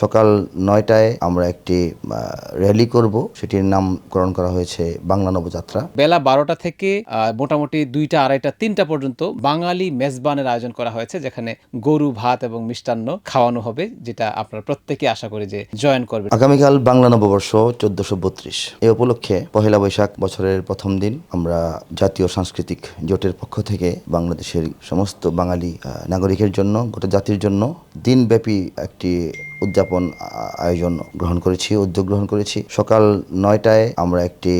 সকাল নয়টায় আমরা একটি র্যালি করব। সেটির নামকরণ করা হয়েছে বাংলা নবযাত্রা। বেলা বারোটা থেকে মোটামুটি দুইটা আড়াইটা তিনটা পর্যন্ত বাঙালি মেজবানের আয়োজন করা হয়েছে যেখানে গরু ভাত এবং মিষ্টান্ন খাওয়ানো হবে যেটা আপনারা প্রত্যেকে আশা করি যে জয়েন করবেন। আগামীকাল বাংলা নববর্ষ চোদ্দশো বত্রিশ। এ উপলক্ষে পহেলা বৈশাখ বছরের প্রথম দিন আমরা জাতীয় সাংস্কৃতিক জোটের পক্ষ থেকে বাংলাদেশের সমস্ত বাঙালি নাগরিকের জন্য গোটা জাতির জন্য দিনব্যাপী একটি উদযাপন আয়োজন গ্রহণ করেছি, উদ্যোগ গ্রহণ করেছি। সকাল নয়টায় আমরা একটি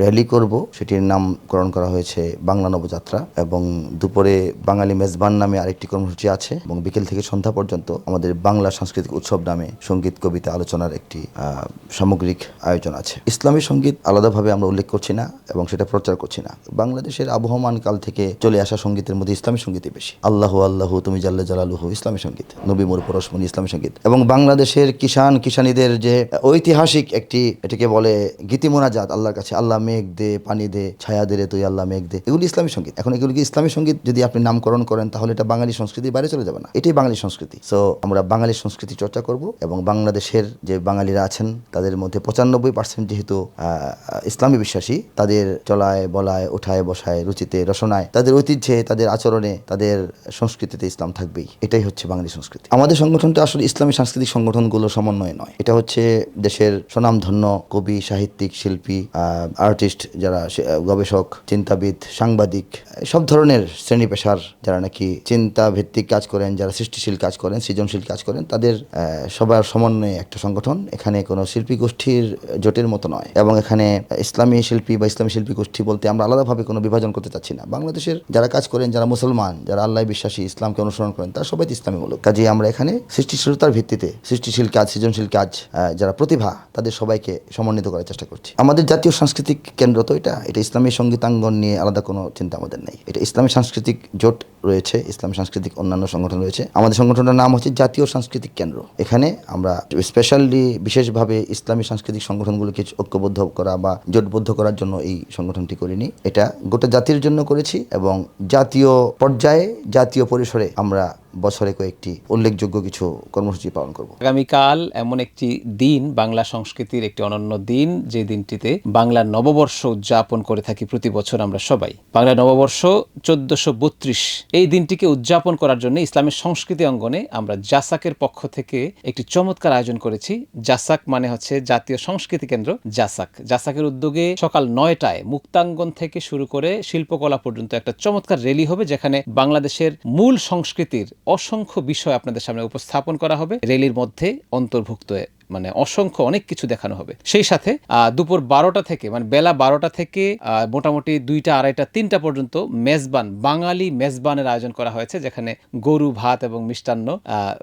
র্যালি করব। সেটির নামকরণ করা হয়েছে বাংলা নবযাত্রা এবং দুপুরে বাঙালি মেজবান নামে আরেকটি কর্মসূচি আছে এবং বিকেল থেকে সন্ধ্যা পর্যন্ত আমাদের বাংলা সাংস্কৃতিক উৎসব নামে সংগীত, কবিতা আলোচনার একটি সামগ্রিক আয়োজন আছে। ইসলামী সংগীত আলাদাভাবে আমরা উল্লেখ করছি না এবং সেটা প্রচার করছি না। বাংলাদেশের আবহমান কাল থেকে চলে আসা সঙ্গীতের মধ্যে ইসলামী সঙ্গীতই বেশি। আল্লাহ আল্লাহ তুমি জাল্লা জালালুহু ইসলামী সংগীত। নবী মোর পরশমণি ইসলামী সংগীত এবং বাংলাদেশের কিষান কিষানীদের যে ঐতিহাসিক একটি এটাকে বলে গীতি মোনাজাত আল্লাহর কাছে আল্লাহ মেঘ দে, পানি দে, ছায়া দে তুই আল্লাহ মেঘ দে। এগুলি ইসলামী সংগীত। এখন এগুলি ইসলামী সংগীত? যদি আপনি নামকরণ করেন, তাহলে এটা বাঙালি সংস্কৃতির বাইরে চলে যাবে না। এটাই বাঙালি সংস্কৃতি। সো আমরা বাঙালি সংস্কৃতি চর্চা করব এবং বাংলাদেশের যে বাঙালিরা আছেন, তাদের মধ্যে পঁচানব্বই পার্সেন্ট যেহেতু ইসলামী বিশ্বাসী, তাদের চলায়, বলায় ওঠায় বসায়, রুচিতে, রসনায়, তাদের ঐতিহ্যে, তাদের আচরণে, তাদের সংস্কৃতিতে ইসলাম থাকবেই। এটাই হচ্ছে বাঙালি সংস্কৃতি। আমাদের সংগঠনটা আসলে ইসলামী সাংস্কৃতিক সংগঠনগুলো সমন্বয় নয়। এটা হচ্ছে দেশের স্বনামধন্য কবি, সাহিত্যিক, শিল্পী আর্টিস্ট যারা গবেষক, চিন্তাবিদ, সাংবাদিক, সব ধরনের শ্রেণি পেশার যারা নাকি চিন্তা ভিত্তিক কাজ করেন, যারা সৃষ্টিশীল কাজ করেন, সৃজনশীল কাজ করেন, তাদের সবার সমন্বয়ে একটা সংগঠন। এখানে কোনো শিল্পী গোষ্ঠীর জোটের মতো নয় এবং এখানে ইসলামী শিল্পী বা ইসলামী শিল্পী গোষ্ঠী বলতে আমরা আলাদাভাবে কোনো বিভাজন করতে চাচ্ছি না। বাংলাদেশের যারা কাজ করেন, যারা মুসলমান, যারা আল্লাহ বিশ্বাসী, ইসলামকে অনুসরণ করেন, তারা সবাই তো ইসলামীমূলক। কাজে আমরা এখানে সৃষ্টিশীলতার ভিত্তিতে সৃষ্টিশীল কাজ সৃজনশীল কাজ যারা প্রতিভা, তাদের সবাইকে সমন্বিত করার চেষ্টা করছি। আমাদের জাতীয় সাংস্কৃতিক কেন্দ্র তো এটা এটা ইসলামী সঙ্গীতাঙ্গন নিয়ে আলাদা কোনো চিন্তা আমাদের নেই। এটা ইসলামী সাংস্কৃতিক জোট রয়েছে, ইসলামী সাংস্কৃতিক অন্যান্য সংগঠন রয়েছে। আমাদের সংগঠনটার নাম হচ্ছে জাতীয় সাংস্কৃতিক কেন্দ্র। এখানে আমরা স্পেশালি বিশেষভাবে ইসলামী সাংস্কৃতিক সংগঠনগুলোকে ঐক্যবদ্ধ করা বা জোটবদ্ধ করার জন্য এই সংগঠনটি করিনি। এটা গোটা জাতির জন্য করেছি এবং জাতীয় পর্যায়ে, জাতীয় পরিসরে আমরা বছরে কয়েকটি উল্লেখযোগ্য কিছু কর্মসূচি পালন করব। আগামীকাল এমন একটি দিন, বাংলা সংস্কৃতির একটি অনন্য দিন, যে দিনটিতে বাংলা নববর্ষ উদযাপন করে থাকি প্রতি বছর আমরা সবাই। বাংলা নববর্ষ চোদ্দশো বত্রিশ, এই দিনটিকে উদযাপন করার জন্য ইসলামের সংস্কৃতি অঙ্গনে আমরা জাসাকের পক্ষ থেকে একটি চমৎকার আয়োজন করেছি। জাসাক মানে হচ্ছে জাতীয় সংস্কৃতি কেন্দ্র জাসাক। জাসাকের উদ্যোগে সকাল নয়টায় মুক্তাঙ্গন থেকে শুরু করে শিল্পকলা পর্যন্ত একটা চমৎকার র্যালি হবে, যেখানে বাংলাদেশের মূল সংস্কৃতির অসংখ্য বিষয় আপনাদের সামনে উপস্থাপন করা হবে। রেলির মধ্যে অন্তর্ভুক্ত মানে অসংখ্য অনেক কিছু দেখানো হবে। সেই সাথে দুপুর বারোটা থেকে মানে বেলা বারোটা থেকে মোটামুটি দুইটা, আড়াইটা, তিনটা পর্যন্ত মেজবান, বাঙালি মেজবানের আয়োজন করা হয়েছে, যেখানে গরু, ভাত এবং মিষ্টান্ন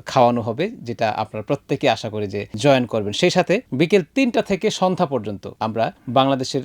খাওয়ানো হবে, যেটা আপনারা প্রত্যেকে আশা করি যে জয়েন করবেন। সেই সাথে বিকেল তিনটা থেকে সন্ধ্যা পর্যন্ত আমরা বাংলাদেশের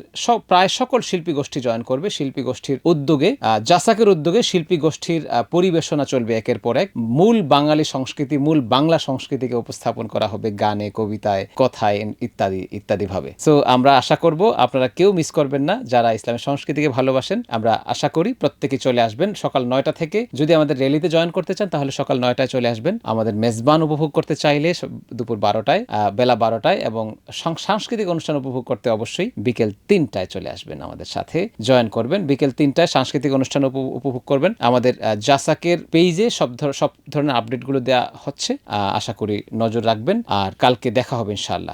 প্রায় সকল শিল্পী গোষ্ঠী জয়েন করবে। শিল্পী গোষ্ঠীর উদ্যোগে জাসাকের উদ্যোগে শিল্পী গোষ্ঠীর পরিবেশনা চলবে একের পর এক। মূল বাঙালি সংস্কৃতি, মূল বাংলা সংস্কৃতিকে উপস্থাপন করা হবে গানে কবিতায় কথায় ইত্যাদি ইত্যাদি ভাবে। সো আমরা আশা করব আপনারা কেউ মিস করবেন না, যারা ইসলামের সংস্কৃতিকে ভালোবাসেন, আমরা আশা করি প্রত্যেকে চলে আসবেন সকাল নয়টা থেকে। যদি আমাদের র্যালিতে জয়েন করতে চান, তাহলে সকাল নয়টায় চলে আসবেন। আমাদের মেজবান উপভোগ করতে চাইলে দুপুর বারোটায় বেলা বারোটায় এবং সাংস্কৃতিক অনুষ্ঠান উপভোগ করতে অবশ্যই বিকেল তিনটায় চলে আসবেন আমাদের সাথে। জয়েন করবেন, বিকেল তিনটায় সাংস্কৃতিক অনুষ্ঠান উপ- উপভোগ করবেন। আমাদের জাসাকের পেজে সব সব ধরনের আপডেটগুলো দেওয়া হচ্ছে। আশা করি নজর রাখবেন। আর কালকে দেখা হবে ইনশাআল্লাহ।